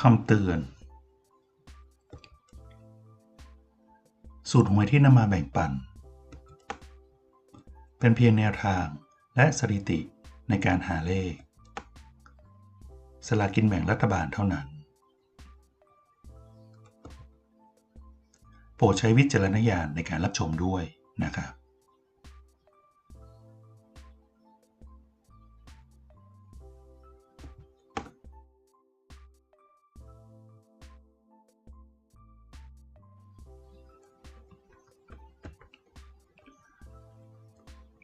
คำเตือน สูตรหวยที่นำมาแบ่งปัน เป็นเพียงแนวทางและสถิติในการหาเลข สลากกินแบ่งรัฐบาลเท่านั้น โปรดใช้วิจารณญาณในการรับชมด้วยนะครับ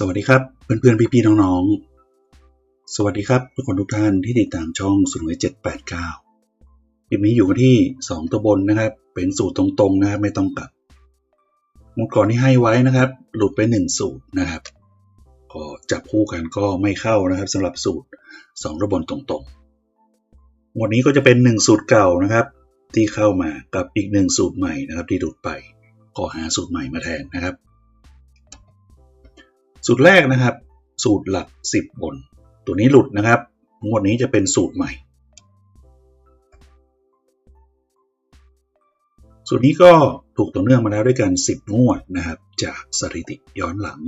สวัสดีครับเพื่อนๆพี่ๆน้องๆ สวัสดีครับทุกคนทุกท่านที่ติดตามช่องสุนไว้เจ็ดแปดเก้าคลิปนี้อยู่กันที่2ตัวบนนะครับ เป็นสูตรตรงๆนะครับไม่ต้องกลับงวดก่อนที่ให้ไว้นะครับ หลุดไป1สูตรนะครับ ก็จับคู่กันก็ไม่เข้านะครับสำหรับสูตร2ตัวบนตรงๆวดนี้ก็จะเป็น1สูตรเก่านะครับ ที่เข้ามากับอีก1สูตรใหม่นะครับ ที่หลุดไปก็หาสูตรใหม่มาแทนนะครับ สูตรแรกนะครับ สูตรหลัก 10 บน ตัวนี้หลุดนะครับงวดนี้จะเป็นสูตรใหม่ สูตรนี้ก็ถูกต่อเนื่องมาแล้วด้วยกัน 10 งวดนะครับ จากสถิติย้อนหลัง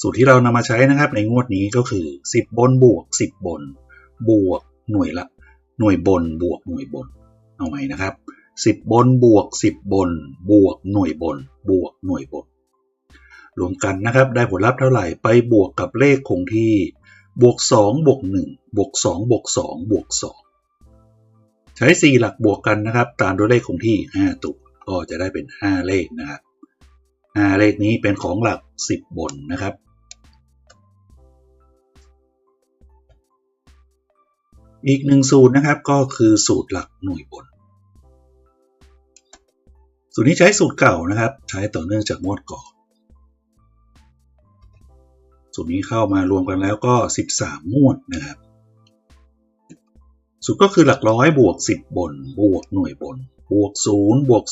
สูตรที่เรานำมาใช้นะครับในงวดนี้ก็คือ 10 บนบวก 10 บน บวกหน่วยละ หน่วยบนบวกหน่วยบน เอาใหม่นะครับ 10 บนบวก 10 บน บวกหน่วยบน บวกหน่วยบน รวมกันนะครับได้ผลลัพธ์เท่าไหร่ไปบวกกับเลขคงที่บวก2บวก1บวก2บวก2บวก2ใช้ 4 หลักบวกกันนะครับ ตามด้วยเลขคงที่ 5 ตัว ก็จะได้เป็น 5 เลขนะครับ 5 เลขนี้เป็นของหลัก 10 บนนะครับอีกหนึ่งสูตรนะครับก็คือสูตรหลักหน่วยบน สูตรนี้ใช้สูตรเก่านะครับ ใช้ต่อเนื่องจากงวดก่อน สูตรนี้เข้ามารวมกันแล้วก็ 13งวดนะครับ สูตรก็คือหลักร้อยบวก 10 บน บวกหน่วยบน บวก 0 บวก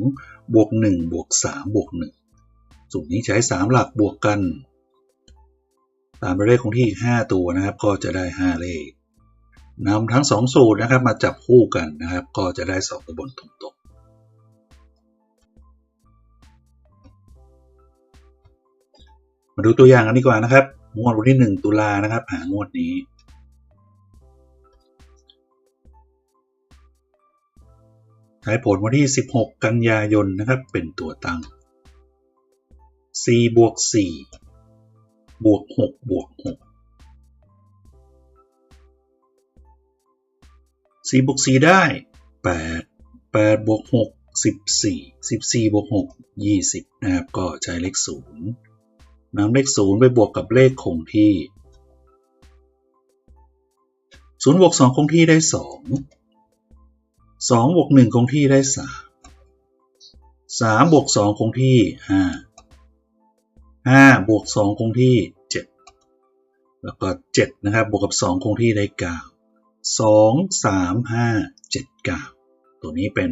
2 บวก 1 บวก 3 บวก 1 สูตรนี้ใช้ 3 หลักบวกกัน ตามด้วยเลขคงที่ 5 ตัวนะครับ ก็จะได้ 5 เลขนำทั้ง 2 สูตรนะครับมาจับคู่กันนะครับ ก็จะได้2ตัวบนตรง มาดูตัวอย่างกันดีกว่านะครับ งวดวันที่ 1 ตุลานะครับ หางวดนี้ ใช้ผลวันที่ 16 กันยายนนะครับ เป็นตัวตั้ง 4 บวก 4 บวก 6 บวก 6 4บวก4ได้ 8 8บวก6 14 14บวก6 20 นะครับ ก็ใช้เลข0 นำเลข 0 ไปบวกกับเลขคงที่0บวก2คงที่ได้ 2 2บวก1คงที่ได้ 3 3บวก2คงที่ 5 5บวก2คงที่ 7 แล้วก็ 7 นะครับ บวกกับ 2 คงที่ได้ 9 2 3 5 7 9 ตัวนี้เป็น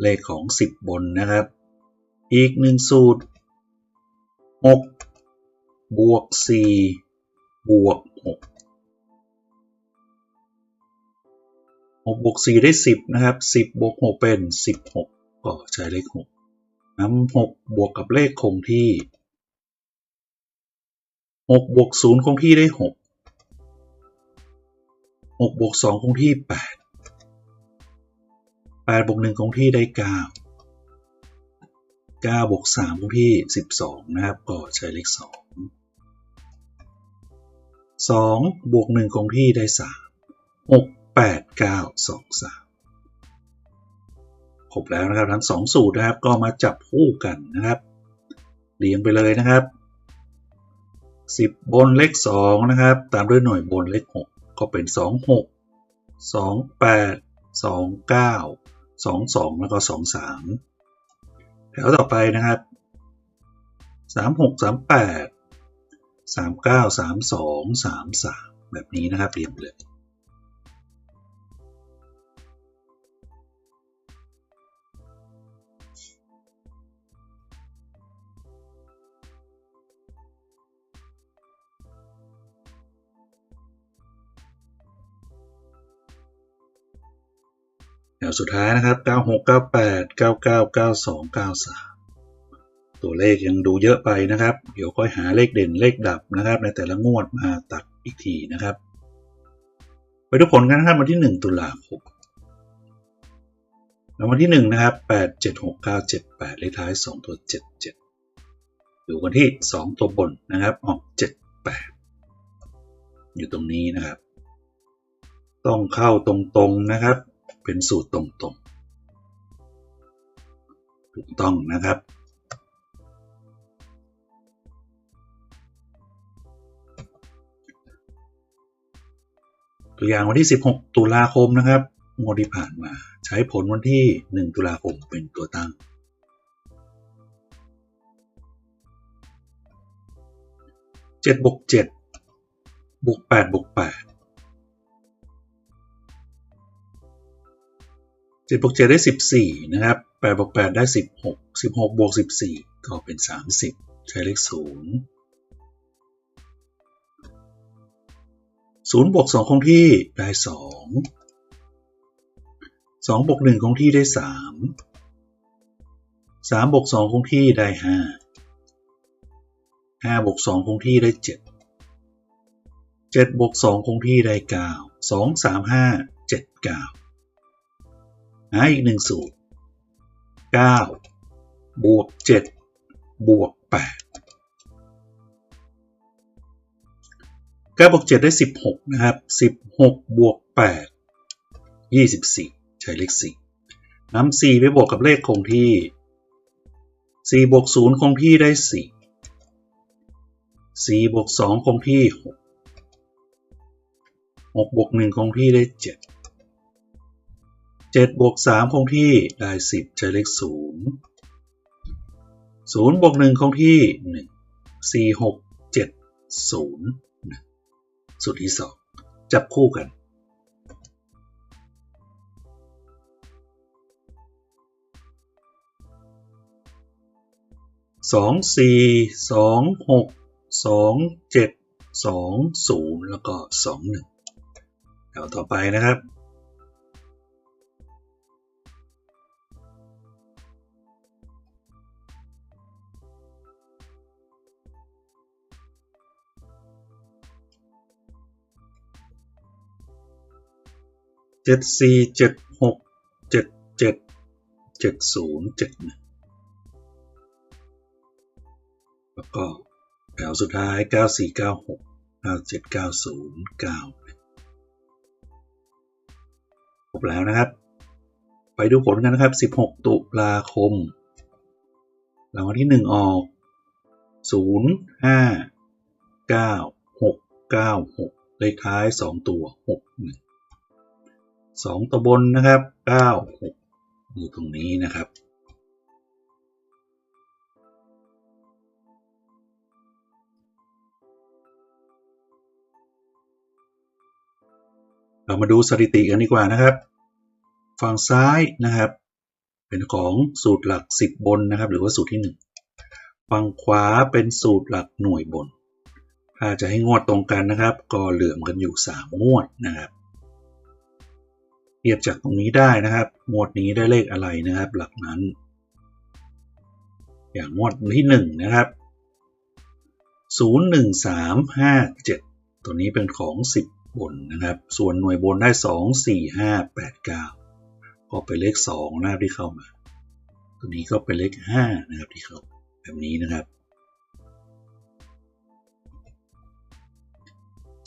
เลขของ 10 บนนะครับ อีก 1 สูตร 6บวก4บวก6 6บวก4ได้10นะครับ10บวก6เป็น16ก็ใช้เลข6นำ6บวกกับเลขคงที่6บวก0คงที่ได้6 6บวก2คงที่8 8บวก1คงที่ได้9 9บวก3คงที่ 12 นะครับ ก็ใช้เลข 2 2 บวก 1 คงที่ได้ 3 6 8 9 2 3ครบแล้วนะครับ ทั้ง 2 สูตรนะครับ ก็มาจับคู่กันนะครับ เรียงไปเลยนะครับ 10 บนเลข 2 นะครับ ตามด้วยหน่วยบนเลข 6 ก็เป็น 26 28 29 22 แล้วก็ 23 แถวต่อไปนะครับ 36 38 39 32 33 แบบนี้นะครับเรียงเลย แถวสุดท้ายนะครับ 96 98 99 92 93 ตัวเลขยังดูเยอะไปนะครับ เดี๋ยวค่อยหาเลขเด่นเลขดับนะครับ ในแต่ละงวดมาตัดอีกทีนะครับ ไปดูผลกันนะครับวันที่ 1 ตุลาคมแล้ววันที่1นะครับ8 7 6 9 7 8 เลขท้าย 2 ตัว 77 อยู่กันที่ 2 ตัวบนนะครับออก 78 อยู่ตรงนี้นะครับ ต้องเข้าตรงๆนะครับ เป็นสูตรตรงๆ ถูกต้องนะครับ ตัวอย่างวันที่ 16 ตุลาคมนะครับงวดที่ผ่านมา ใช้ผลวันที่ 1 ตุลาคมเป็นตัวตั้ง7บวก7บวก8บวก8 7บวก7ได้ 14 นะครับ8บวก8ได้ 16 16บวก14 ก็เป็น 30 ใช้เลข 0 0บวก2คงที่ได้ 2 2บวก1คงที่ได้ 3 3บวก2คงที่ได้ 5 5บวก2คงที่ได้ 7 7บวก2คงที่ได้ 9 2 3 5 7 9 หาอีกหนึ่งสูตร 9 บวก 7 บวก 8 9บวก 7 ได้ 16 นะครับ 16 บวก 8 24 ใช้เลข 4นำ4 ไปบวกกับเลขคงที่ 4 บวก 0 คงที่ได้ 4 4 บวก 2 คงที่ 6 6 บวก 1 คงที่ได้ 7 7บวก3คงที่ได้ 10 ใช้เลข 0 0บวก1คงที่ 1 4 6 7 0สูตรที่ 2 จับคู่กัน สองสี่สองหกสองเจ็ดสองศูนย์แล้วก็สองหนึ่งแถวต่อไปนะครับ เจ็ดสี่เจ็ดหกเจ็ดเจ็ดเจ็ดศูนย์เจ็ดนึ่งแล้วก็แถวสุดท้ายเก้าสี่เก้าหกเก้าเจ็ดเก้าศูนย์เก้าครบแล้วนะครับ ไปดูผลกันนะครับสิบหกตุลาคมรางวัลที่หนึ่งออกศูนย์ห้าเก้าหกเก้าหกเลขท้ายสองตัวหกหนึ่ง สองตัวบนนะครับเก้าหกอยู่ตรงนี้นะครับ เรามาดูสถิติกันดีกว่านะครับ ฝั่งซ้ายนะครับ เป็นของสูตรหลัก 10 บนนะครับ หรือว่าสูตรที่ 1 ฝั่งขวาเป็นสูตรหลักหน่วยบน ถ้าจะให้งวดตรงกันนะครับ ก็เหลื่อมกันอยู่ 3 งวดนะครับ เทียบจากตรงนี้ได้นะครับงวดนี้ได้เลขอะไรนะครับ หลักนั้น อย่างงวดที่1นะครับ01357 ตัวนี้เป็นของ 10 บนนะครับ ส่วนหน่วยบนได้ 2 4 5 8 9 ก็เป็นเลข2นะครับที่เข้ามา ตัวนี้ก็เป็นเลข5นะครับที่เข้าแบบนี้นะครับ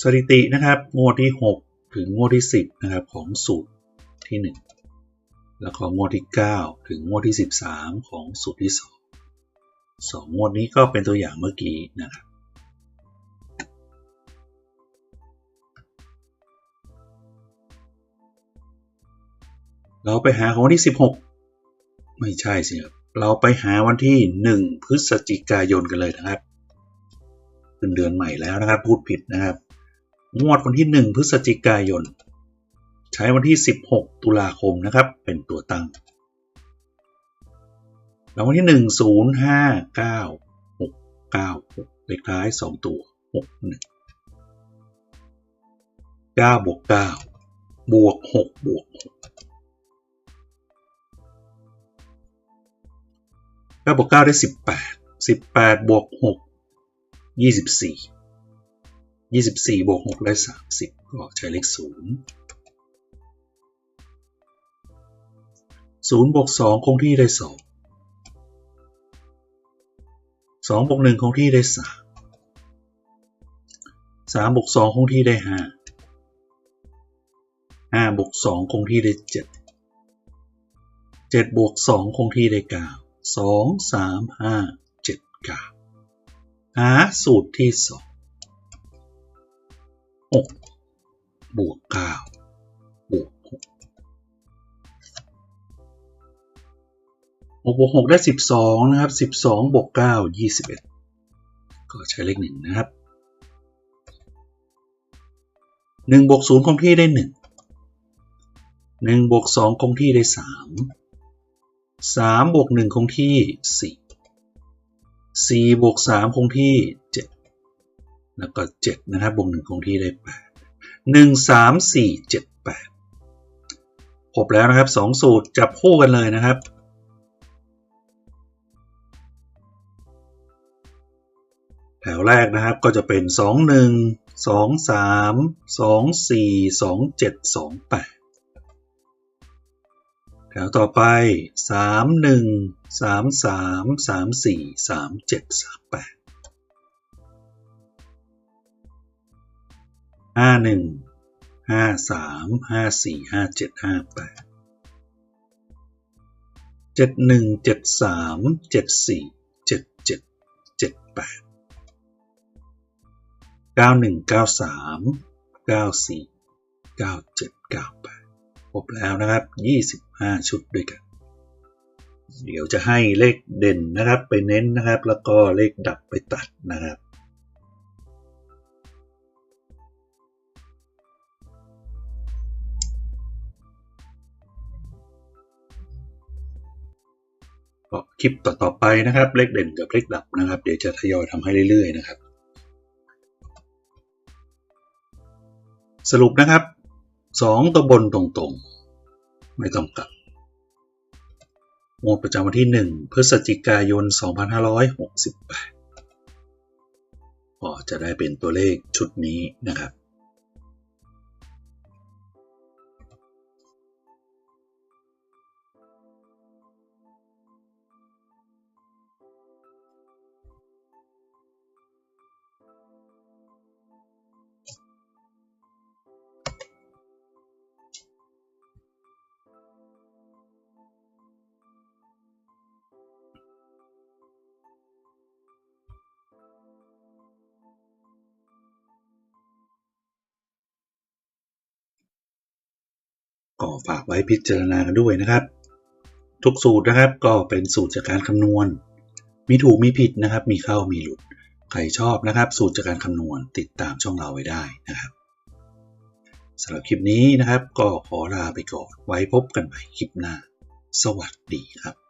สถิตินะครับงวดที่ 6 ถึงงวดที่ 10 นะครับ ของสูตร ที่ 1 แล้วก็งวดที่ 9 ถึงงวดที่ 13 ของสูตรที่ 2 2 งวดนี้ก็เป็นตัวอย่างเมื่อกี้นะครับเราไปหาของวันที่ 16 ไม่ใช่สิครับเราไปหาวันที่ 1 พฤศจิกายนกันเลยนะครับเป็นเดือนใหม่แล้วนะครับ พูดผิดนะครับ งวดวันที่ 1 พฤศจิกายน ใช้วันที่ 16 ตุลาคมนะครับ เป็นตัวตั้งแล้ววันที่ 1 0 5 9 6 9 6เลขท้าย 2 ตัว 6 1 9บวก9บวก6บวก6 9บวก9ได้ 18 18บวก6 24 24บวก6ได้ 30 ก็ใช้เลข0 0บวก2คงที่ได้ 2 2บวก1คงที่ได้ 3 3บวก2คงที่ได้ 5 5บวก2คงที่ได้ 7 7บวก2คงที่ได้ 9 2 3 5 7 9 หาสูตรที่ 2 6 บวก 9 6บวก6ได้ 12 นะครับ 12 บวก 9 21 ก็ใช้เลข 1 นะครับ 1 บวก 0 คงที่ได้ 1 1 บวก 2 คงที่ได้ 3 3 บวก 1 คงที่ 4 4 บวก 3 คงที่ 7 แล้วก็ 7 นะครับ บวก 1 คงที่ได้ 8 1 3 4 7 8 ครบแล้วนะครับ 2 สูตรจับคู่กันเลยนะครับ แถวแรกนะครับก็จะเป็น 2 1 2 3 2 4 2 7 2 8 แถวต่อไป 3 1 3 3 3 4 3 7 3 8 5 1 5 3 5 4 5 7 5 8 7 1 7 3 7 4 7 7 7 8 91 93 94 97 98ครบแล้วนะครับ 25 ชุดด้วยกัน เดี๋ยวจะให้เลขเด่นนะครับไปเน้นนะครับ แล้วก็เลขดับไปตัดนะครับคลิปต่อๆไปนะครับ เลขเด่นกับเลขดับนะครับ เดี๋ยวจะทยอยทำให้เรื่อยๆนะครับ สรุปนะครับสองตัวบนตรงๆ ไม่ต้องกลับงวดประจำวันที่ 1 พฤศจิกายน 2568 ก็จะได้เป็นตัวเลขชุดนี้นะครับ ก็ฝากไว้พิจารณากันด้วยนะครับ ทุกสูตรนะครับก็เป็นสูตรจากการคำนวณ มีถูกมีผิดนะครับ มีเข้ามีหลุด ใครชอบนะครับ สูตรจากการคำนวณติดตามช่องเราไว้ได้นะครับสำหรับคลิปนี้นะครับ ก็ขอลาไปก่อนไว้พบกันใหม่คลิปหน้า สวัสดีครับ